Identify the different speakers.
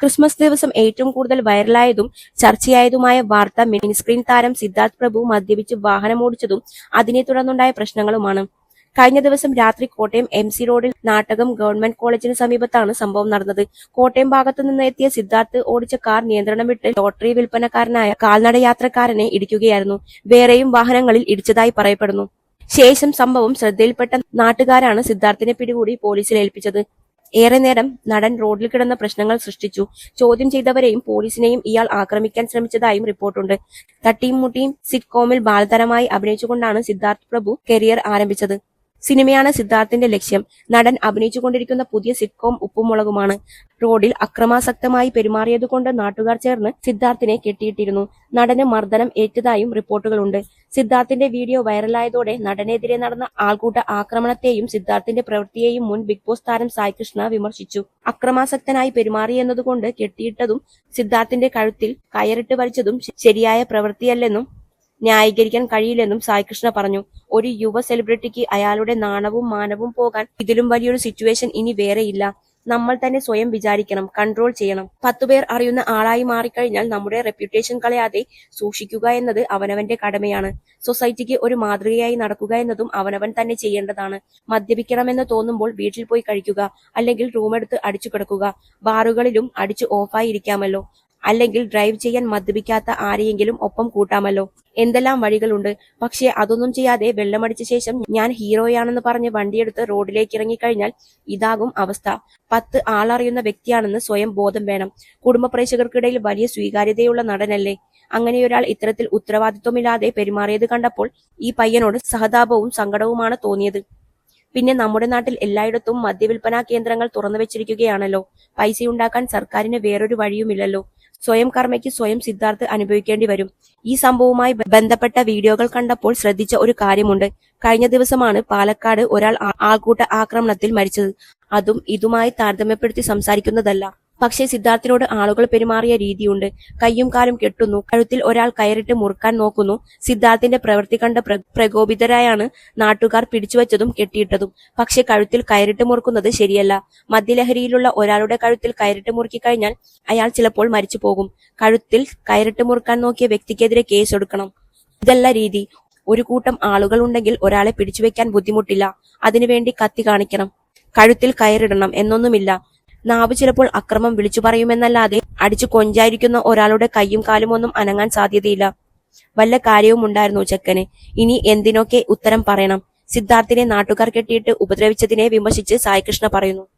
Speaker 1: Christmas ദിവസം ഏറ്റവും കൂടുതൽ വൈറലായതും ചർച്ചയായതുമായ വാർത്ത മിനിസ്ക്രീൻ താരം സിദ്ധാർത്ഥ് പ്രഭു മദ്യപിച്ച് വാഹനം ഓടിച്ചതും അതിനെ തുടർന്നുണ്ടായ പ്രശ്നങ്ങളുമാണ്. കഴിഞ്ഞ ദിവസം രാത്രി കോട്ടയം എം സി റോഡിൽ നാട്ടകം ഗവൺമെന്റ് കോളേജിന് സമീപത്താണ് സംഭവം നടന്നത്. കോട്ടയം ഭാഗത്തു നിന്ന് എത്തിയ സിദ്ധാർത്ഥ് ഓടിച്ച കാർ നിയന്ത്രണം വിട്ട് ലോട്ടറി വിൽപ്പനക്കാരനായ കാൽനട യാത്രക്കാരനെ ഇടിക്കുകയായിരുന്നു. വേറെയും വാഹനങ്ങളിൽ ഇടിച്ചതായി പറയപ്പെടുന്നു. ശേഷം സംഭവം ശ്രദ്ധയിൽപ്പെട്ട നാട്ടുകാരാണ് സിദ്ധാർത്ഥിനെ പിടികൂടി പോലീസിൽ ഏൽപ്പിച്ചത്. ഏറെ നേരം നടൻ റോഡിൽ കിടന്ന പ്രശ്നങ്ങൾ സൃഷ്ടിച്ചു. ചോദ്യം ചെയ്തവരെയും പോലീസിനെയും ഇയാൾ ആക്രമിക്കാൻ ശ്രമിച്ചതായും റിപ്പോർട്ടുണ്ട്. തട്ടിയും മുട്ടിയും സിറ്റ്കോമിൽ ബാലതരമായി അഭിനയിച്ചുകൊണ്ടാണ് സിദ്ധാർത്ഥ് പ്രഭു കരിയർ ആരംഭിച്ചത്. സിനിമയാണ് സിദ്ധാർത്ഥിന്റെ ലക്ഷ്യം. നടൻ അഭിനയിച്ചുകൊണ്ടിരിക്കുന്ന പുതിയ സിറ്റ്കോം ഉപ്പുമുളകുമാണ്. റോഡിൽ അക്രമാസക്തമായി പെരുമാറിയതുകൊണ്ട് നാട്ടുകാർ ചേർന്ന് സിദ്ധാർത്ഥിനെ കെട്ടിയിട്ടിരുന്നു. നടന് മർദ്ദനം ഏറ്റതായും റിപ്പോർട്ടുകളുണ്ട്. സിദ്ധാർത്ഥിന്റെ വീഡിയോ വൈറലായതോടെ നടനെതിരെ നടന്ന ആൾക്കൂട്ട ആക്രമണത്തെയും സിദ്ധാർത്ഥിന്റെ പ്രവൃത്തിയെയും മുൻ ബിഗ് ബോസ് താരം സായി കൃഷ്ണ വിമർശിച്ചു. അക്രമാസക്തനായി പെരുമാറിയെന്നതുകൊണ്ട് കെട്ടിയിട്ടതും സിദ്ധാർത്ഥിന്റെ കഴുത്തിൽ കയറിട്ട് വലിച്ചതും ശരിയായ പ്രവൃത്തിയല്ലെന്നും ന്യായീകരിക്കാൻ കഴിയില്ലെന്നും സായികൃഷ്ണ പറഞ്ഞു. ഒരു യുവ സെലിബ്രിറ്റിക്ക് അയാളുടെ നാണവും മാനവും പോകാൻ ഇതിലും വലിയൊരു സിറ്റുവേഷൻ ഇനി വേറെയില്ല നമ്മൾ തന്നെ സ്വയം വിചാരിക്കണം കൺട്രോൾ ചെയ്യണം. പത്തുപേർ അറിയുന്ന ആളായി മാറിക്കഴിഞ്ഞാൽ നമ്മുടെ റെപ്യൂട്ടേഷൻ കളയാതെ സൂക്ഷിക്കുക എന്നത് അവനവന്റെ കടമയാണ്. സൊസൈറ്റിക്ക് ഒരു മാതൃകയായി നടക്കുക എന്നതും അവനവൻ തന്നെ ചെയ്യേണ്ടതാണ്. മദ്യപിക്കണമെന്ന് തോന്നുമ്പോൾ വീട്ടിൽ പോയി കഴിക്കുക അല്ലെങ്കിൽ റൂമെടുത്ത് അടിച്ചു കിടക്കുക ബാറുകളിലും അടിച്ചു ഓഫായി ഇരിക്കാമല്ലോ അല്ലെങ്കിൽ ഡ്രൈവ് ചെയ്യാൻ മദ്യപിക്കാത്ത ആരെയെങ്കിലും ഒപ്പം കൂട്ടാമല്ലോ? എന്തെല്ലാം വഴികളുണ്ട്? പക്ഷേ അതൊന്നും ചെയ്യാതെ വെള്ളമടിച്ച ശേഷം ഞാൻ ഹീറോയാണെന്ന് പറഞ്ഞ് വണ്ടിയെടുത്ത് റോഡിലേക്ക് ഇറങ്ങിക്കഴിഞ്ഞാൽ ഇതാകും അവസ്ഥ. പത്ത് ആളറിയുന്ന വ്യക്തിയാണെന്ന് സ്വയം ബോധം വേണം. കുടുംബ പ്രേക്ഷകർക്കിടയിൽ വലിയ സ്വീകാര്യതയുള്ള നടനല്ലേ? അങ്ങനെയൊരാൾ ഇത്തരത്തിൽ ഉത്തരവാദിത്വമില്ലാതെ പെരുമാറിയത് കണ്ടപ്പോൾ ഈ പയ്യനോട് സഹതാപവും സങ്കടവുമാണ് തോന്നിയത്. പിന്നെ നമ്മുടെ നാട്ടിൽ എല്ലായിടത്തും മദ്യവിൽപ്പനാ കേന്ദ്രങ്ങൾ തുറന്നു വെച്ചിരിക്കുകയാണല്ലോ പൈസയുണ്ടാക്കാൻ സർക്കാരിന് വേറൊരു വഴിയുമില്ലല്ലോ. സ്വയം കർമ്മയ്ക്ക് സ്വയം സിദ്ധാർത്ഥ് അനുഭവിക്കേണ്ടി വരും. ഈ സംഭവവുമായി ബന്ധപ്പെട്ട വീഡിയോകൾ കണ്ടപ്പോൾ ശ്രദ്ധിച്ച ഒരു കാര്യമുണ്ട്. കഴിഞ്ഞ ദിവസമാണ് പാലക്കാട് ഒരാൾ ആൾക്കൂട്ട ആക്രമണത്തിൽ മരിച്ചത്. അതും ഇതുമായി താരതമ്യപ്പെടുത്തി സംസാരിക്കുന്നതല്ല. പക്ഷേ സിദ്ധാർത്ഥിനോട് ആളുകൾ പെരുമാറിയ രീതിയുണ്ട്. കയ്യും കാലും കെട്ടുന്നു. കഴുത്തിൽ ഒരാൾ കയറിട്ട് മുറുക്കാൻ നോക്കുന്നു. സിദ്ധാർത്ഥിന്റെ പ്രവൃത്തി കണ്ട പ്രകോപിതരായാണ് നാട്ടുകാർ പിടിച്ചുവച്ചതും കെട്ടിയിട്ടതും. പക്ഷേ കഴുത്തിൽ കയറിട്ട് മുറുക്കുന്നത് ശരിയല്ല. മദ്യലഹരിയിലുള്ള ഒരാളുടെ കഴുത്തിൽ കയറിട്ട് മുറുക്കി കഴിഞ്ഞാൽ അയാൾ ചിലപ്പോൾ മരിച്ചു പോകും. കഴുത്തിൽ കയറിട്ട് മുറുക്കാൻ നോക്കിയ വ്യക്തിക്കെതിരെ കേസ് എടുക്കണം ഇതല്ല രീതി. ഒരു കൂട്ടം ആളുകൾ ഉണ്ടെങ്കിൽ ഒരാളെ പിടിച്ചുവെക്കാൻ ബുദ്ധിമുട്ടില്ല. അതിനുവേണ്ടി കത്തി കാണിക്കണം. കഴുത്തിൽ കയറിടണം എന്നൊന്നുമില്ല. നാവ് ചിലപ്പോൾ അക്രമം വിളിച്ചു പറയുമെന്നല്ലാതെ അടിച്ചു കൊഞ്ചായിരിക്കുന്ന ഒരാളുടെ കൈയും കാലും ഒന്നും അനങ്ങാൻ സാധ്യതയില്ല. വല്ല കാര്യവും ഉണ്ടായിരുന്നു ചെക്കന്? ഇനി എന്തിനൊക്കെ ഉത്തരം പറയണം? സിദ്ധാർത്ഥിനെ നാട്ടുകാർ കെട്ടിയിട്ട് ഉപദ്രവിച്ചതിനെ വിമർശിച്ച് സായികൃഷ്ണ പറയുന്നു.